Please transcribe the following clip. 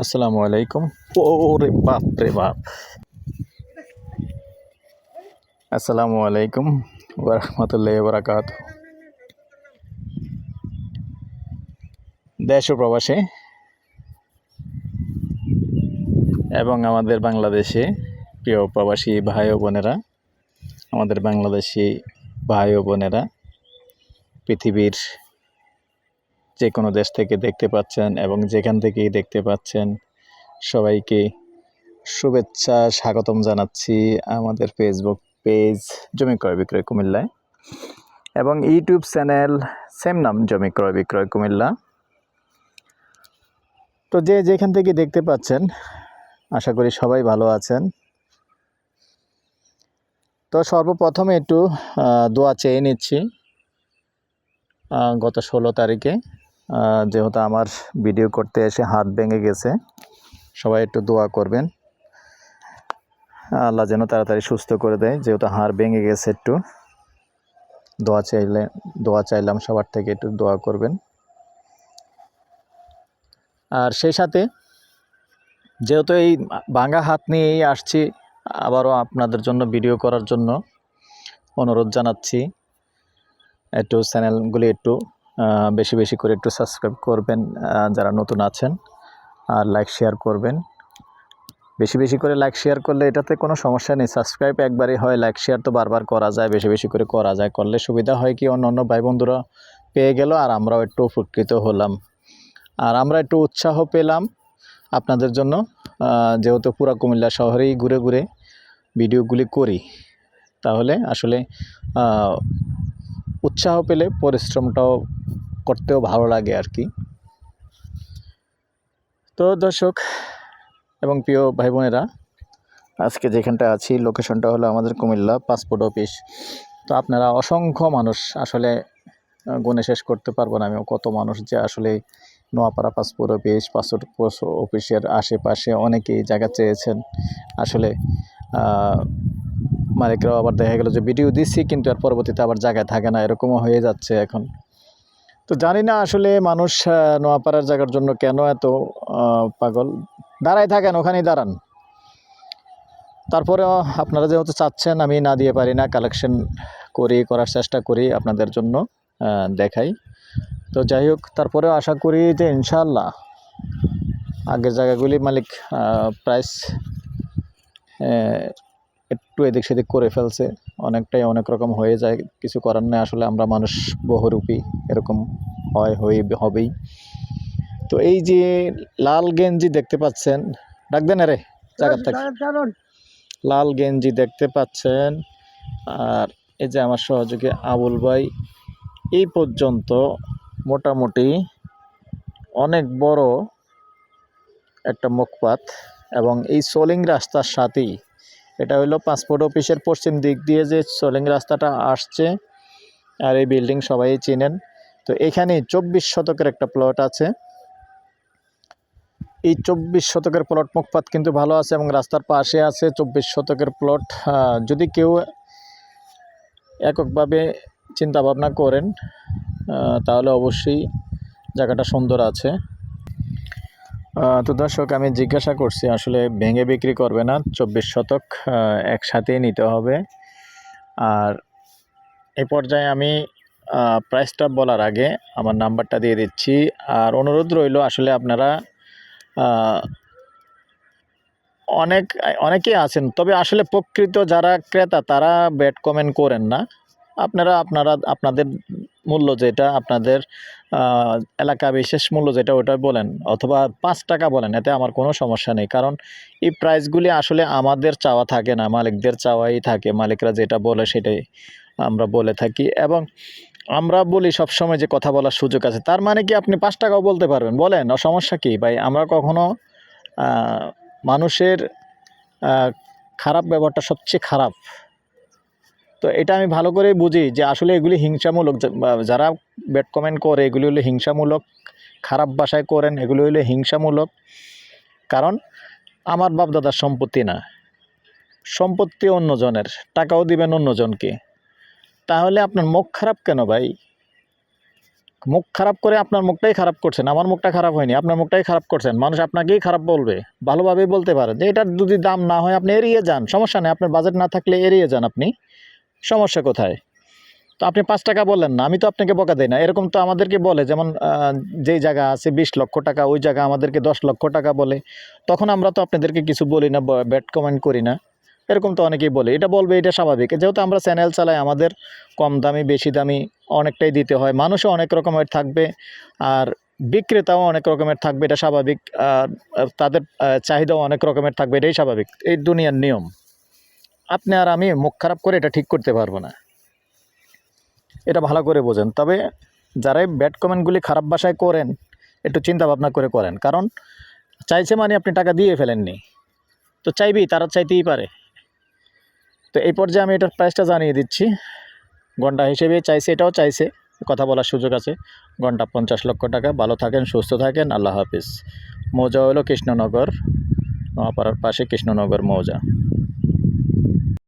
আসসালামু আলাইকুম। ওরে বাপ রে বাপ। আসসালামু আলাইকুম ওরহমতুল্লাহ বরাকাত দেশ ও প্রবাসে এবং আমাদের বাংলাদেশে প্রিয় প্রবাসী ভাই ও বোনেরা, আমাদের বাংলাদেশি ভাই ও বোনেরা, পৃথিবীর যে কোনো দেশ থেকে দেখতে পাচ্ছেন এবং যেখান থেকেই দেখতে পাচ্ছেন, সবাইকে শুভেচ্ছা, স্বাগতম জানাচ্ছি আমাদের ফেসবুক পেজ জমি ক্রয় বিক্রয় কুমিল্লায় এবং ইউটিউব চ্যানেল সেম নাম, জমি ক্রয় বিক্রয় কুমিল্লা। তো যে যেখান থেকে দেখতে পাচ্ছেন, আশা করি সবাই ভালো আছেন। তো সর্বপ্রথমে একটু দোয়া চেয়ে নিচ্ছি গত ষোলো তারিখে। যেহেতু আমার ভিডিও করতে এসে হাত ভেঙে গেছে, সবাই একটু দোয়া করবেন। আল্লাহ যেন তাড়াতাড়ি সুস্থ করে দেয়, যেহেতু হাড় ভেঙে গেছে একটু। দোয়া চাইলে, দোয়া চাইলাম সবার থেকে একটু দোয়া করবেন। আর সেই সাথে, যেহেতু এই ভাঙা হাত নিয়েই আসছি, আবারও আপনাদের জন্য ভিডিও করার জন্য অনুরোধ জানাচ্ছি। একটু চ্যানেলগুলি একটু বেশি বেশি করে একটু সাবস্ক্রাইব করবেন যারা নতুন আছেন, আর লাইক শেয়ার করবেন। বেশি বেশি করে লাইক শেয়ার করলে এটাতে কোনো সমস্যা নেই। সাবস্ক্রাইব একবারই হয় লাইক শেয়ার তো বারবার করা যায়, বেশি বেশি করে করা যায়। করলে সুবিধা হয় কি অন্য অন্য ভাই বন্ধুরা পেয়ে গেল, আর আমরাও একটু উপকৃত হলাম। আর আমরা একটু উৎসাহ পেলাম আপনাদের জন্য যেহেতু পুরা কুমিল্লা শহরেই ঘুরে ঘুরে ভিডিওগুলি করি। তাহলে আসলে উৎসাহ পেলে পরিশ্রমটাও করতেও ভালো লাগে আর কি। তো দর্শক এবং প্রিয় ভাই বোনেরা আজকে যেখানটা আছি লোকেশনটা হলো আমাদের কুমিল্লা পাসপোর্ট অফিস তো আপনারা অসংখ্য মানুষ আসলে গুণে শেষ করতে পারব না আমি কত মানুষ যে আসলে নোয়াপাড়া পাসপোর্ট অফিস পাসপোর্ট অফিসের আশেপাশে অনেকেই জায়গা চেয়েছেন। আসলে মালিকরাও আবার দেখা গেল যে, ভিডিও দিচ্ছি কিন্তু আর পরবর্তীতে আবার জায়গায় থাকে না। এরকমও হয়ে যাচ্ছে এখন। তো জানি না আসলে মানুষ নোয়াপাড়ার জায়গার জন্য কেন এত পাগল। দাঁড়ায় থাকেন, ওখানেই দাঁড়ান। তারপরেও আপনারা যেহেতু চাচ্ছেন, আমি না দিয়ে পারি না কালেকশন করি, করার চেষ্টা করি আপনাদের জন্য দেখাই। তো যাই হোক, তারপরেও আশা করি যে ইনশাল্লাহ আগের জায়গাগুলি মালিক প্রাইস একটু এদিক সেদিক করে ফেলছে। অনেকটাই অনেক রকম হয়ে যায়। কিছু করার নেই। আসলে আমরা মানুষ বহুরূপী। এরকম হয় হয়ে হবেই। তো এই যে লাল গেঞ্জি দেখতে পাচ্ছেন ডাক দেন রে জায়গার থেকে। লাল গেঞ্জি দেখতে পাচ্ছেন। আর এই যে আমার সহযোগী আবুল ভাই এই পর্যন্ত মোটামুটি অনেক বড় একটা মুখপাত এবং এই সোলিং রাস্তার সাথেই এটা হলো পাসপোর্ট অফিসের পশ্চিম দিক দিয়ে যে সোলিং রাস্তাটা আসছে আর এই বিল্ডিং সবাই চেনেন। তো এখানে চব্বিশ শতকের একটা প্লট আছে। এই চব্বিশ শতকের প্লট মুখপাত কিন্তু ভালো আছে এবং রাস্তার পাশে আছে চব্বিশ শতকের প্লট যদি কেউ এককভাবে চিন্তা ভাবনা করেন তাহলে অবশ্যই জায়গাটা সুন্দর আছে। তো দর্শক, আমি জিজ্ঞাসা করছি, আসলে ভেঙে বিক্রি করবে না, চব্বিশ শতক একসাথেই নিতে হবে। আর এ পর্যায়ে আমি প্রাইসটা বলার আগে আমার নাম্বারটা দিয়ে দিচ্ছি। আর অনুরোধ রইল, আসলে আপনারা অনেক, অনেকেই আছেন, তবে আসলে প্রকৃত যারা ক্রেতা, তারা ব্যাড কমেন্ট করেন না। আপনারা আপনারা আপনাদের মূল্য যেটা, আপনাদের এলাকা বিশেষ মূল্য যেটা ওটা বলেন অথবা পাঁচ টাকা বলেন, এতে আমার কোনো সমস্যা নেই। কারণ এই প্রাইসগুলি আসলে আমাদের চাওয়া থাকে না, মালিকদের চাওয়াই থাকে, মালিকরা যেটা বলে সেটাই আমরা বলে থাকি। এবং আমরা বলি সবসময় যে কথা বলার সুযোগ আছে, তার মানে কি আপনি পাঁচ টাকাও বলতে পারবেন? বলেন, সমস্যা কি? ভাই, আমরা কখনো মানুষের খারাপ ব্যবহারটা সবচেয়ে খারাপ। তো এটা আমি ভালো করে বুঝি যে আসলে এগুলি হিংসামূলক যারা ব্যাড কমেন্ট করে, এগুলি হলো হিংসামূলক, খারাপ ভাষায় করেন, এগুলি হলো হিংসামূলক। কারণ আমার বাপ দাদার সম্পত্তি না। সম্পত্তি অন্যজনের, টাকাও দিবেন অন্যজনকে। তাহলে আপনার মুখ খারাপ কেন ভাই? মুখ খারাপ করে আপনার মুখটাই খারাপ করছেন, আমার মুখটা খারাপ হয়নি, আপনার মুখটাই খারাপ করছেন, মানুষ আপনাকেই খারাপ বলবে, ভালোভাবেই বলতে পারে। যে এটার যদি দাম না হয়, আপনি এড়িয়ে যান, সমস্যা নেই, আপনার বাজেট না থাকলে এড়িয়ে যান আপনি। সমস্যা কোথায়? তো আপনি পাঁচ টাকা বললেন না, আমি তো আপনাকে বকা দিই না। এরকম তো আমাদেরকে বলে, যেমন যেই জায়গা আছে বিশ লক্ষ টাকা, ওই জায়গা আমাদেরকে দশ লক্ষ টাকা বলে। তখন আমরা তো আপনাদেরকে কিছু বলি না ব্যাট কমেন্ট করি না। এরকম তো অনেকেই বলে, এটা বলবে, এটা স্বাভাবিক। যেহেতু আমরা চ্যানেল চালাই, আমাদের কম দামি, বেশি দামি অনেকটাই দিতে হয়। মানুষও অনেক রকমের থাকবে, আর বিক্রেতাও অনেক রকমের থাকবে, এটা স্বাভাবিক। তাদের চাহিদাও অনেক রকমের থাকবে, এটাই স্বাভাবিক। এই দুনিয়ার নিয়ম। আপনি আর আমি মুখ খারাপ করে এটা ঠিক করতে পারব না। এটা ভালো করে বোঝেন। তবে যারাই ব্যাড কমেন্টগুলি খারাপ ভাষায় করেন, একটু চিন্তা ভাবনা করে করেন। কারণ চাইছে মানে আপনি টাকা দিয়ে ফেলেননি। তো চাইবেই, তারা চাইতেই পারে। তো এই পর্যায়ে আমি এটার প্রাইসটা জানিয়ে দিচ্ছি। ঘণ্টা হিসেবে চাইছে, এটাও চাইছে। কথা বলার সুযোগ আছে। ঘণ্টা পঞ্চাশ লক্ষ টাকা। ভালো থাকেন, সুস্থ থাকেন। আল্লাহ হাফিজ। মৌজা হলো কৃষ্ণনগর। নোয়াপাড়ার পাশে কৃষ্ণনগর মৌজা।